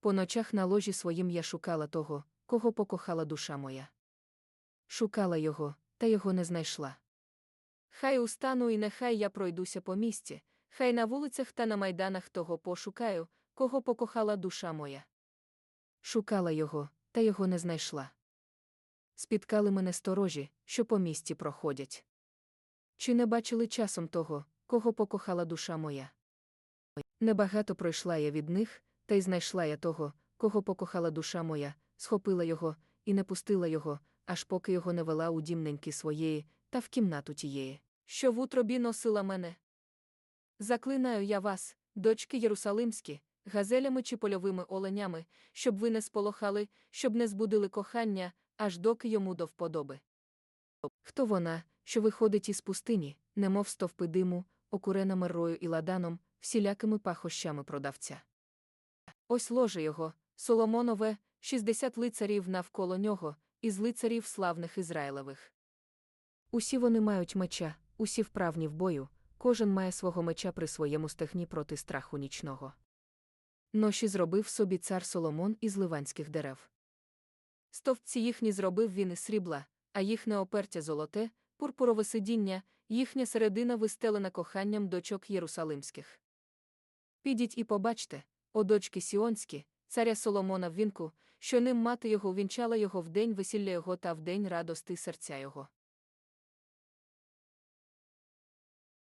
по ночах на ложі своїм я шукала того, кого покохала душа моя. Шукала його, та його не знайшла. Хай устану і нехай я пройдуся по місті, хай на вулицях та на майданах того пошукаю, кого покохала душа моя. Шукала його, та його не знайшла. Спіткали мене сторожі, що по місті проходять. Чи не бачили часом того, кого покохала душа моя? Небагато пройшла я від них, та й знайшла я того, кого покохала душа моя, схопила його і не пустила його, аж поки його не вела у дімненьки своєї, та в кімнату тієї, що в утробі носила мене. Заклинаю я вас, дочки Єрусалимські, газелями чи польовими оленями, щоб ви не сполохали, щоб не збудили кохання, аж доки йому до вподоби. Хто вона, що виходить із пустині, немов стовпи диму, окурена мирою і ладаном, всілякими пахощами продавця. Ось ложе його, Соломонове, 60 лицарів навколо нього, із лицарів славних Ізраїлевих. Усі вони мають меча, усі вправні в бою, кожен має свого меча при своєму стегні проти страху нічного. Ноші зробив собі цар Соломон із ливанських дерев. Стовпці їхні зробив він із срібла, а їхнє опертя золоте, пурпурове сидіння, їхня середина вистелена коханням дочок Єрусалимських. Підіть і побачте, о дочки Сіонські, царя Соломона в вінку, що ним мати його увінчала його в день весілля його та в день радости серця його.